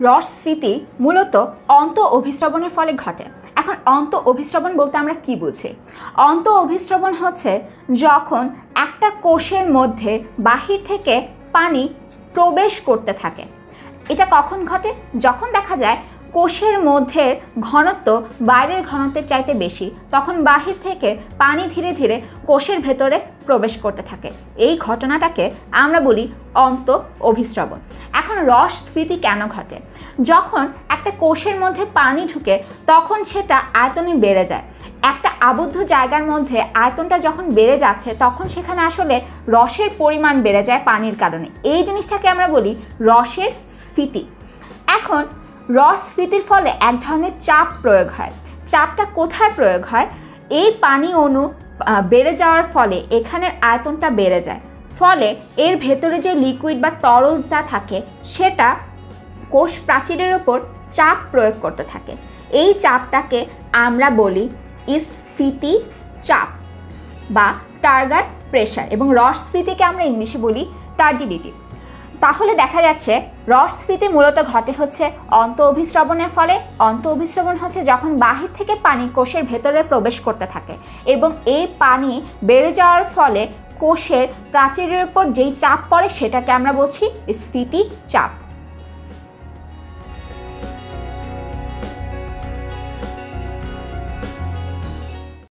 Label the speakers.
Speaker 1: রসস্ফীতি মূলত অন্ত অভিশ্রবণের ফলে ঘটে। এখন অন্ত অভিশ্রবণ বলতে আমরা কি বুঝি? অন্ত অভিশ্রবণ হচ্ছে যখন একটা কোষের মধ্যে বাহির থেকে পানি প্রবেশ করতে থাকে। এটা কখন ঘটে? যখন দেখা যায় কোষের মধ্যে ঘনত্ব বাইরের ঘনত্বের চাইতে বেশি, তখন বাহির থেকে পানি ধীরে ধীরে কোষের ভেতরে প্রবেশ করতে থাকে। এই ঘটনাটাকে আমরা বলি অন্ত অভিস্রবণ। এখন রস স্ফীতি কেন ঘটে? যখন একটা কোষের মধ্যে পানি ঢুকে, তখন সেটা আয়তনে বেড়ে যায়। একটা আবদ্ধ জায়গার মধ্যে আয়তনটা যখন বেড়ে যাচ্ছে, তখন সেখানে আসলে রসের পরিমাণ বেড়ে যায় পানির কারণে। এই জিনিসটাকে আমরা বলি রসের স্ফীতি। এখন রস স্ফীতির ফলে এক ধরনের চাপ প্রয়োগ হয়। চাপটা কোথায় প্রয়োগ হয়? এই পানি অণু বেড়ে যাওয়ার ফলে এখানের আয়তনটা বেড়ে যায়। ফলে এর ভেতরে যে লিকুইড বা তরলটা থাকে, সেটা কোষ প্রাচীরের ওপর চাপ প্রয়োগ করতে থাকে। এই চাপটাকে আমরা বলি স্ফীতি চাপ বা টার্গার প্রেশার এবং রস স্ফীতিকে আমরা ইংলিশে বলি টার্জিডিটি। তাহলে দেখা যাচ্ছে রসফিতে মূলত ঘটে হচ্ছে অন্ত অভিস্রবণের ফলে। অন্ত অভিস্রবণ হচ্ছে যখন বাহির থেকে পানি কোষের ভেতরে প্রবেশ করতে থাকে এবং এই পানি বেড়ে যাওয়ার ফলে কোষের প্রাচীরের উপর যেই চাপ পড়ে সেটাকে আমরা বলছি স্ফীতি চাপ